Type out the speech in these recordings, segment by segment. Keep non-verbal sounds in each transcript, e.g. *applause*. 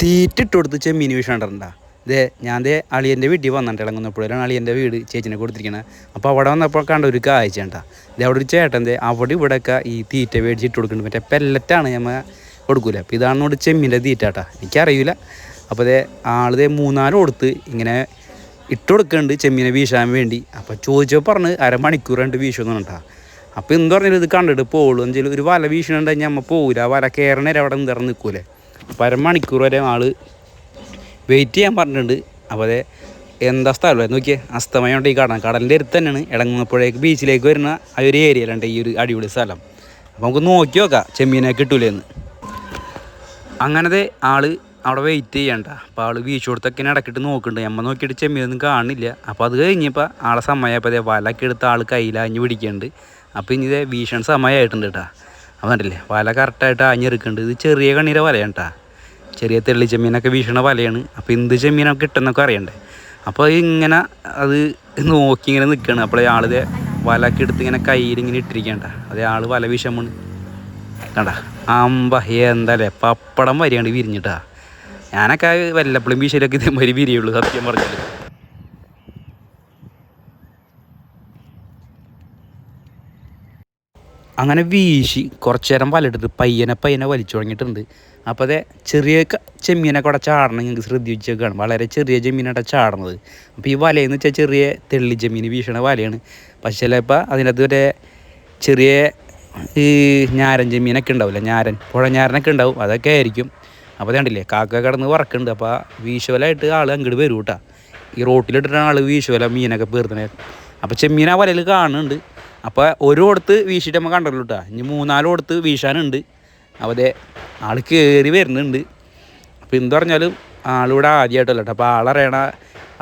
തീറ്റിട്ട് കൊടുത്ത് ചെമ്മീൻ വീശാണ്ടണ്ട ഇതേ ഞാൻ ദേ അളിയന്റെ വീട്ടിൽ വന്നിട്ട് ഇളങ്ങുന്നപ്പോഴാണ് അളിയന്റെ വീട് ചേച്ചിനെ കൊടുത്തിരിക്കുന്നത് അപ്പോൾ അവിടെ വന്നപ്പോൾ കണ്ട ഒരു കാഴ്ച ഉണ്ടാ ഇത് അവിടെ ഒരു ചേട്ടൻ ദേ അവിടെ ഇവിടെയൊക്കെ ഈ തീറ്റ മേടിച്ചിട്ട് കൊടുക്കുന്നുണ്ട്. മറ്റേ പെല്ലറ്റാണ് നമ്മൾ കൊടുക്കൂല? അപ്പോൾ ഇതാണ് നമ്മുടെ ചെമ്മീന്റെ തീറ്റ കേട്ടാ. എനിക്കറിയില്ല അപ്പോൾ ദേ ആളിതേ മൂന്നാലും കൊടുത്ത് ഇങ്ങനെ ഇട്ട് കൊടുക്കുന്നുണ്ട് ചെമ്മീനെ വീശാൻ വേണ്ടി. അപ്പോൾ ചോദിച്ചപ്പോൾ പറഞ്ഞ് അരമണിക്കൂർ രണ്ട് വീശുന്നുണ്ടാ അപ്പോൾ എന്ത് പറഞ്ഞാലും ഇത് കണ്ടിട്ട് പോകുള്ളൂ എന്നുവെച്ചാൽ ഒരു വല വീശുന്നുണ്ടെങ്കിൽ നമ്മൾ പോകില്ല ആ വല കയറണേരം അവിടെ നിന്ന് നിൽക്കൂലേ? അപ്പോൾ അരമണിക്കൂർ വരെ ആൾ വെയിറ്റ് ചെയ്യാൻ പറഞ്ഞിട്ടുണ്ട്. അപ്പോൾ അതെ എന്താ സ്ഥലമല്ലേ നോക്കിയേ അസ്തമയമുണ്ട് ഈ കടൽ കടലിന്റെ അടുത്ത് തന്നെയാണ്. ഇടങ്ങുമ്പോഴേക്ക് ബീച്ചിലേക്ക് വരുന്ന ആ ഒരു ഏരിയയിലുണ്ട് ഈ ഒരു അടിപൊളി സ്ഥലം. അപ്പോൾ നമുക്ക് നോക്കി നോക്കാം. ചെമ്മീനെ കിട്ടൂലേന്ന്. അങ്ങനത്തെ ആൾ അവിടെ വെയിറ്റ് ചെയ്യണ്ട. അപ്പോൾ ആൾ വീശ് കൊടുത്തൊക്കെ ഇടക്കിട്ട് നോക്കുന്നുണ്ട്. നമ്മൾ നോക്കിയിട്ട് ചെമ്മീനൊന്നും കാണില്ല. അപ്പോൾ അത് കഴിഞ്ഞപ്പോൾ ആളെ സമയപ്പോൾ അതേ വലക്കെ എടുത്ത് ആൾ കയ്യിലഞ്ഞ് പിടിക്കുന്നുണ്ട്. അപ്പോൾ ഇനി ഇതേ വീഷൺ സമയമായിട്ടുണ്ട് കേട്ടോ അപ്പോൾ കണ്ടില്ലേ? വല കറക്റ്റായിട്ട് അഞ്ഞെടുക്കുന്നുണ്ട് ഇത് ചെറിയ കണ്ണീരെ വലയാണ് കേട്ടോ ചെറിയ തെള്ളി ചെമ്മീനൊക്കെ വീശണ വലയാണ്. അപ്പോൾ എന്ത് ചെമ്മീനൊക്കെ കിട്ടുന്നൊക്കെ അറിയണ്ടേ. അപ്പോൾ ഇങ്ങനെ അത് നോക്കി ഇങ്ങനെ നിൽക്കുകയാണ് അപ്പോൾ ആളിത് വലക്കെ എടുത്ത് ഇങ്ങനെ കയ്യിൽ ഇങ്ങനെ ഇട്ടിരിക്കണ്ട അതേ ആൾ വല വിഷമാണ് കണ്ട? അമ്പ എന്താല്ലേ പപ്പടം വരികയാണ് വിരിഞ്ഞിട്ടാ. ഞാനൊക്കെ വല്ലപ്പോഴും വീശലൊക്കെ ഇതേമാതിരി വിരിയുള്ളൂ സത്യം പറഞ്ഞാൽ അങ്ങനെ വീശി കുറച്ച് നേരം വലെടുത്ത് പയ്യനെ പയ്യനെ വലിച്ചു തുടങ്ങിയിട്ടുണ്ട്. അപ്പോൾ അതെ ചെറിയ ചെമ്മീനൊക്കെ അവിടെ ചാടണം നിങ്ങൾക്ക് ശ്രദ്ധിച്ചേക്കാണ്. വളരെ ചെറിയ ചെമ്മീനാണ് ചാടണത് അപ്പോൾ ഈ വലയെന്ന് വെച്ചാൽ ചെറിയ തെള്ളി ചെമ്മീൻ വീശണ വലയാണ്. പക്ഷേ ചിലപ്പോൾ അതിനകത്ത് ഒരു ചെറിയ ഈ ഞാരൻ ചെമ്മീനൊക്കെ ഉണ്ടാവില്ല? ഞാരൻ പുഴ ഞാരനൊക്കെ ഉണ്ടാവും. അതൊക്കെ ആയിരിക്കും. അപ്പോൾ കണ്ടില്ലേ കാക്ക കിടന്ന് വറക്കുന്നുണ്ട്. അപ്പോൾ വീശുവലായിട്ട് ആൾ അങ്ങോട്ട് വരും കേട്ടോ ഈ റോട്ടിലിട്ടിട്ടാണ് ആൾ വീശുവല മീനൊക്കെ പേർത്തണേ. അപ്പോൾ ചെമ്മീൻ ആ വലയിൽ കാണുന്നുണ്ട്. അപ്പോൾ ഒരു കൊടുത്ത് വീശിയിട്ട് നമ്മൾ കണ്ടല്ലോ കേട്ടോ ഇനി മൂന്നാൽ കൊടുത്ത് വീശാനുണ്ട്. അപ്പോൾ അതെ ആൾ കയറി വരുന്നുണ്ട്. അപ്പോൾ എന്ത് പറഞ്ഞാലും ആളിവിടെ ആദ്യമായിട്ടല്ല കേട്ടോ അപ്പോൾ ആളറിയണ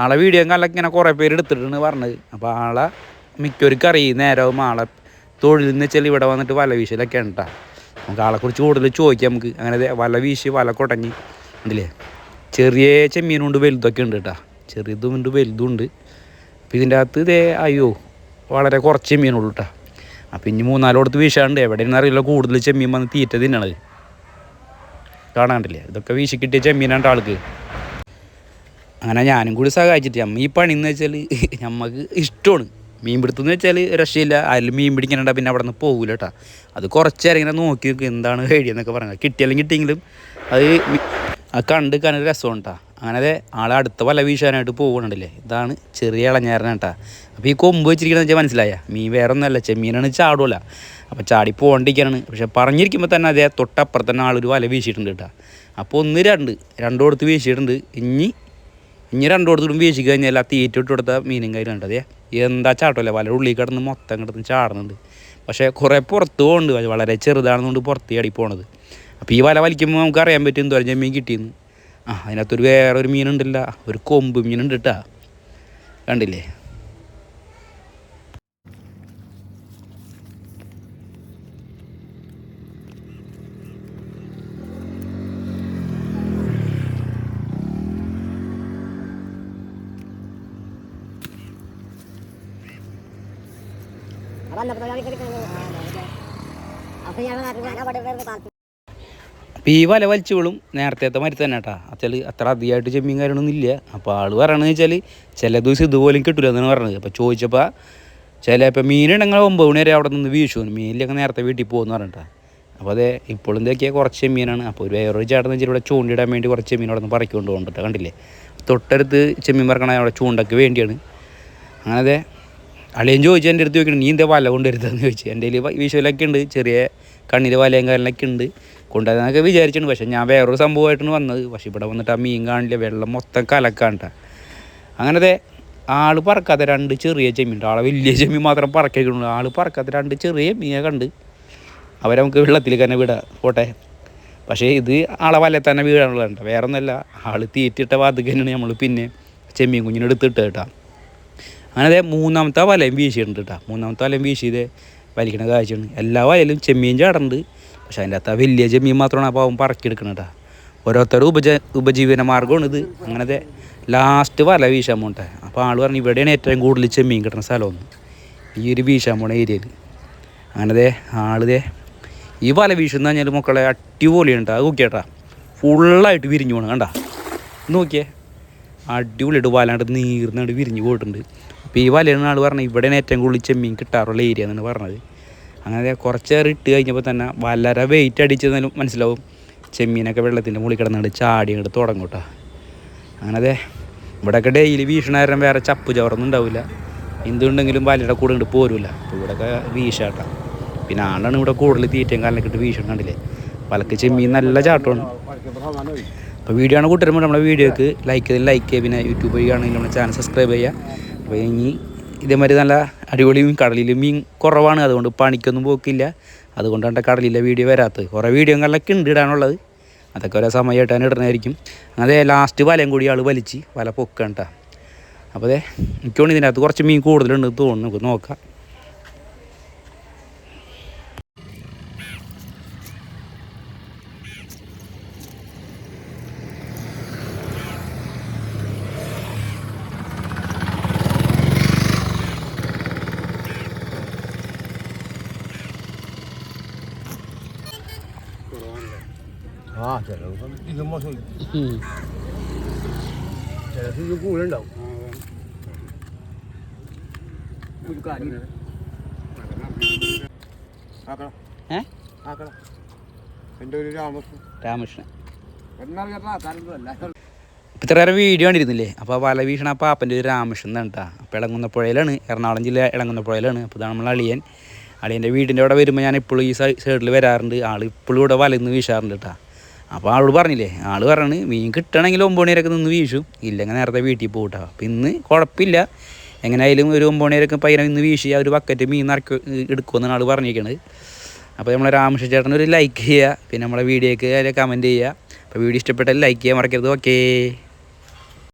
ആളെ വീഡിയോ കാലൊക്കെ ഇങ്ങനെ കുറേ പേര് എടുത്തിട്ടുണ്ട് പറഞ്ഞത്. അപ്പോൾ ആളെ മിക്കവർക്കും അറിയും. നേരവും ആളെ തൊഴിൽ എന്ന് വെച്ചാൽ ഇവിടെ വന്നിട്ട് വല വീശലൊക്കെ ഉണ്ട് കേട്ടോ നമുക്ക് ആളെക്കുറിച്ച് കൂടുതൽ ചോദിക്കാം നമുക്ക്. അങ്ങനെ വല വീശി വല കുടഞ്ഞ്. ഉണ്ടല്ലേ ചെറിയ ചെമ്മീനുണ്ട് വലുതൊക്കെ ഉണ്ട് കേട്ടോ ചെറിയതും ഉണ്ട് വലുതും ഉണ്ട്. അപ്പോൾ ഇതിന്റെ അകത്ത് ഇതേ അയ്യോ വളരെ കുറച്ച് ചെമ്മീനുള്ളൂ കേട്ടോ അപ്പം ഇനി മൂന്നാലോടത്ത് വീശാണ്ട്. എവിടെയെന്ന് അറിയില്ല. കൂടുതൽ ചെമ്മീൻ വന്ന് തീറ്റ തിന്നണത്. കാണാണ്ടില്ലേ? ഇതൊക്കെ വീശി കിട്ടിയ ചെമ്മീനാണ്ട് ആൾക്ക്. അങ്ങനെ ഞാനും കൂടി സഹായിച്ചിട്ട് നമ്മൾ ഈ പണി എന്ന് വെച്ചാൽ *laughs* നമുക്ക് ഇഷ്ടമാണ്. മീൻ പിടുത്തം വെച്ചാൽ രക്ഷയില്ല. അതിൽ മീൻ പിടിക്കാനുണ്ട പിന്നെ അവിടെ നിന്ന് പോകില്ല കേട്ടോ അത് കുറച്ച് നേരം ഇങ്ങനെ നോക്കി നോക്കി എന്താണ് കഴിയുക എന്നൊക്കെ പറഞ്ഞത് കിട്ടിയാലും കിട്ടിയെങ്കിലും അത് കണ്ട് കാണാൻ രസമാണ് കേട്ടോ അങ്ങനെ ആളെ അടുത്ത വല വീശാനായിട്ട് പോകുന്നുണ്ടല്ലേ ഇതാണ് ചെറിയ ഇളഞ്ഞാരന കേട്ടോ. അപ്പോൾ ഈ കൊമ്പ് വെച്ചിരിക്കണമെന്ന് വെച്ചാൽ മനസ്സിലായ? മീൻ വേറെ ഒന്നുമല്ല ചെമ്മീനാണ് ചാടുമല്ല അപ്പോൾ ചാടി പോകണ്ടിരിക്കാനാണ് പക്ഷെ പറഞ്ഞിരിക്കുമ്പോൾ തന്നെ അതേ തൊട്ടപ്പുറത്ത് തന്നെ ആളൊരു വല വീശിയിട്ടുണ്ട് കേട്ടോ. അപ്പോൾ ഒന്ന് രണ്ട് രണ്ടു കൊടുത്ത് വീശിയിട്ടുണ്ട്. ഇനി ഇനി രണ്ടു കൊടുത്തിട്ടും വീശി കഴിഞ്ഞാൽ ആ തീറ്റ ഇട്ട് കൊടുത്ത മീനും കയ്യിൽ അതെ എന്താ ചാട്ടമല്ല വല ഉള്ളിൽ കിടന്ന് മൊത്തം കിടന്ന് ചാടുന്നുണ്ട്. പക്ഷേ കുറേ പുറത്ത് പോകുന്നുണ്ട് വളരെ ചെറുതാണെന്നുകൊണ്ട് പുറത്ത് അടി പോണത്. അപ്പോൾ ഈ വല വലിക്കുമ്പോൾ നമുക്ക് അറിയാൻ പറ്റും എന്തോ മീൻ കിട്ടിയെന്ന്. ആ അതിനകത്തൊരു വേറെ ഒരു മീനുണ്ടല്ല. ഒരു കൊമ്പ് മീനുണ്ട് കേട്ടാ കണ്ടില്ലേ അപ്പൊ ഞാൻ ഞാൻ അവിടെ വേറെ താല്പര്യം അപ്പോൾ ഈ വല വലിച്ചോളും നേരത്തെ മരുത്ത് തന്നെ കേട്ടാ വെച്ചാൽ അത്ര അധികമായിട്ട് ചെമ്മീൻ കാര്യമൊന്നും ഇല്ല. അപ്പോൾ ആൾ പറയണമെന്ന് വെച്ചാൽ ചില ദിവസം ഇതുപോലും കിട്ടില്ല എന്നാണ് പറഞ്ഞത്. അപ്പോൾ ചോദിച്ചപ്പോൾ ചിലപ്പോൾ മീനുണ്ടെങ്കിൽ ഒമ്പത് മണി വരെ അവിടെ നിന്ന് വീശു. മീനിലൊക്കെ നേരത്തെ വീട്ടിൽ പോകുമെന്ന് പറഞ്ഞിട്ടാ അപ്പോൾ അതെ ഇപ്പോഴും ഇതൊക്കെയാണ് കുറച്ച് ചെമ്മീനാണ്. അപ്പോൾ ഒരു വേറൊരു ചേട്ടൻ വെച്ചാൽ ഇവിടെ ചൂണ്ടിടാൻ വേണ്ടി കുറച്ച് ചെമ്മീൻ അവിടെ നിന്ന് പറിക്കൊണ്ട് കൊണ്ടിട്ട് കണ്ടില്ലേ? തൊട്ടടുത്ത് ചെമ്മീൻ പറക്കണ അവിടെ ചൂണ്ടക്ക് വേണ്ടിയാണ്. അങ്ങനെ അതെ അളിയൻ ചോദിച്ചു എന്റെ അടുത്ത് ചോദിക്കണം നീ എന്താ വല കൊണ്ടുവരുന്നതെന്ന് ചോദിച്ചു? എന്റെ കയ്യിൽ വിഷുവലൊക്കെ ഉണ്ട്. ചെറിയ കണ്ണിൽ വലയും കാര്യങ്ങളൊക്കെ ഉണ്ട്. കൊണ്ടുവരാന്നൊക്കെ വിചാരിച്ചിട്ടുണ്ട്. പക്ഷേ ഞാൻ വേറൊരു സംഭവമായിട്ടാണ് വന്നത്. പക്ഷേ ഇവിടെ വന്നിട്ട് ആ മീൻ കാണില്ല. വെള്ളം മൊത്തം കലക്കാണ്ട. അങ്ങനത്തെ ആൾ പറക്കാത്ത രണ്ട് ചെറിയ ചെമ്മീൻ ആളെ വലിയ ചെമ്മീൻ മാത്രം പറക്കേക്കുള്ളൂ ആൾ പറക്കാത്ത രണ്ട് ചെറിയ മീനെ കണ്ട് അവരെ നമുക്ക് വെള്ളത്തിൽ തന്നെ വിടാം. പോട്ടെ. പക്ഷേ ഇത് ആളെ വല തന്നെ വീഴാനുള്ളതുണ്ട് വേറെ ഒന്നല്ല ആൾ തീറ്റിട്ട വാതിക്ക് നമ്മൾ പിന്നെ ചെമ്മീൻ കുഞ്ഞിനെടുത്തിട്ട് കേട്ടോ. അങ്ങനെ മൂന്നാമത്തെ വലയും വീശിയിട്ടുണ്ട് കേട്ടോ. മൂന്നാമത്തെ വലയും വീശിയത് വലിക്കണ കാഴ്ചയാണ്. എല്ലാ വലയിലും ചെമ്മീൻ ചാടുന്നുണ്ട് പക്ഷെ അതിന്റെ അകത്ത് ആ വലിയ ജമീൻ മാത്രമാണ് അപ്പോൾ അവൻ പറക്കിയെടുക്കണം കേട്ടോ. ഓരോരുത്തരും ഉപജ ഉപജീവന മാർഗമാണ് ഇത്. അങ്ങനത്തെ ലാസ്റ്റ് വല വീശാൻ പോട്ടെ അപ്പോൾ ആൾ പറഞ്ഞു ഇവിടെയാണ് ഏറ്റവും കൂടുതൽ ചെമ്മീൻ കിട്ടുന്ന സ്ഥലമൊന്ന്. ഈ ഒരു വീശാൻ പോണ ഏരിയയിൽ. അങ്ങനത്തെ ദേ ആൾ ദേ ഈ വല വീശുന്ന കഴിഞ്ഞാൽ മക്കളെ അടിപൊളിയുണ്ട് അത് നോക്കിയേട്ടാ ഫുള്ളായിട്ട് വിരിഞ്ഞു പോകണം കണ്ട? നോക്കിയേ. അടിപൊളിയായിട്ട് വലാണ്ട് നീർന്നാണ്ട് വിരിഞ്ഞു പോയിട്ടുണ്ട്. അപ്പോൾ ഈ വലയാണ് ആൾ പറഞ്ഞത് ഇവിടെയാണ് ഏറ്റവും കൂടുതൽ ചെമ്മീൻ കിട്ടാറുള്ള ഏരിയ എന്നാണ് പറഞ്ഞത്. അങ്ങനെ കുറച്ചേറെ ഇട്ട് കഴിഞ്ഞപ്പോൾ തന്നെ വളരെ വെയിറ്റ് അടിച്ചതെന്നാലും മനസ്സിലാവും. ചെമ്മീനൊക്കെ വെള്ളത്തിന്റെ മുകളിൽ കിടന്നുകൊണ്ട് ചാടി അങ്ങോട്ട് തുടങ്ങും കേട്ടോ അങ്ങനെ അതെ ഇവിടെയൊക്കെ ഡെയിലി വീഷണാരം വേറെ ചപ്പ് ചവർന്നും ഉണ്ടാവില്ല എന്തുണ്ടെങ്കിലും വലയുടെ കൂടെ ഇങ്ങോട്ട് പോരില്ല അപ്പോൾ ഇവിടെയൊക്കെ വീശാട്ടാ. പിന്നെ ആളാണ് ഇവിടെ കൂടുതൽ തീറ്റയും കാലിനൊക്കെ ഇട്ട് വീശണം കണ്ടില്ലേ? വലക്ക് ചെമ്മീൻ നല്ല ചാട്ടമാണ്. അപ്പോൾ വീഡിയോ ആണ് കൂട്ടുമ്പോൾ നമ്മുടെ വീഡിയോക്ക് ലൈക്ക് ചെയ്ത് ലൈക്ക് ചെയ്യുക. പിന്നെ യൂട്യൂബ് വഴിയാണെങ്കിൽ നമ്മുടെ ചാനൽ സബ്സ്ക്രൈബ് ചെയ്യുക. അപ്പോൾ ഇനി ഇതേമാതിരി നല്ല അടിപൊളി മീൻ കടലിൽ മീൻ കുറവാണ്. അതുകൊണ്ട് പണിക്കൊന്നും പോക്കില്ല. അതുകൊണ്ടാണ് കടലിലെ വീഡിയോ വരാത്തത്. കുറേ വീഡിയോകളിലൊക്കെ ഉണ്ട് ഇടാനുള്ളത്. അതൊക്കെ ഓരോ സമയമായിട്ടാണ് ഇടുന്നതായിരിക്കും. അതെ ലാസ്റ്റ് വലയും കൂടി ആൾ വലിച്ച് വല പൊക്കണ്ട അപ്പോൾ അതെ എനിക്കോണ്ട് ഇതിനകത്ത് കുറച്ച് മീൻ കൂടുതലുണ്ട് തോന്നുന്നു. നമുക്ക് നോക്കാം. ആ ചിലപ്പം ഇത് മോശം. ചിലത് ഇത് കൂടുതലുണ്ടാവും. രാമകൃഷ്ണൻ. രാമകൃഷ്ണൻ. എന്നാൽ ചേട്ടാ ആക്കാനൊന്നുമല്ല ഇപ്പം ഇത്ര നേരം വീഡിയോ കണ്ടിരുന്നില്ലേ? അപ്പോൾ വല വീഷണ പാപ്പന്റെ ഒരു രാമകൃഷ്ണൻ കേട്ടോ. ഇളങ്ങുന്ന പുഴയിലാണ് എറണാകുളം ജില്ല ഇളങ്ങുന്നപ്പുഴയിലാണ് അപ്പോൾ ഇതാണ് നമ്മൾ അളിയൻ. അളിയന്റെ വീടിന്റെ അവിടെ വരുമ്പോൾ ഞാൻ ഇപ്പോഴും ഈ സൈഡിൽ വരാറുണ്ട്. ആൾ ഇപ്പോഴും ഇവിടെ വലന്ന് വീശാറുണ്ട് കേട്ടോ അപ്പോൾ ആളോട് പറഞ്ഞില്ലേ ആൾ പറയാണ് മീൻ കിട്ടണമെങ്കിൽ ഒമ്പത് മണിവരെയൊക്കെ നിന്ന് വീശും. ഇല്ലെങ്കിൽ നേരത്തെ വീട്ടിൽ പോകും കേട്ടോ അപ്പോൾ ഇന്ന് കുഴപ്പമില്ല എങ്ങനെയായാലും ഒരു ഒമ്പത് മണിവരെയൊക്കെ പയ്യനെ ഇന്ന് വീശി ആ ഒരു ബക്കറ്റ് മീൻ നിറക്കി എടുക്കുമെന്നാണ് ആൾ പറഞ്ഞിരിക്കുന്നത് അപ്പോൾ നമ്മളെ രാമകൃഷ്ണ ചേട്ടൻ ഒരു ലൈക്ക് ചെയ്യുക പിന്നെ നമ്മളെ വീഡിയോക്ക് കമന്റ് ചെയ്യുക അപ്പോൾ വീഡിയോ ഇഷ്ടപ്പെട്ടാൽ ലൈക്ക് ചെയ്യാൻ മറക്കരുത്. ഓക്കേ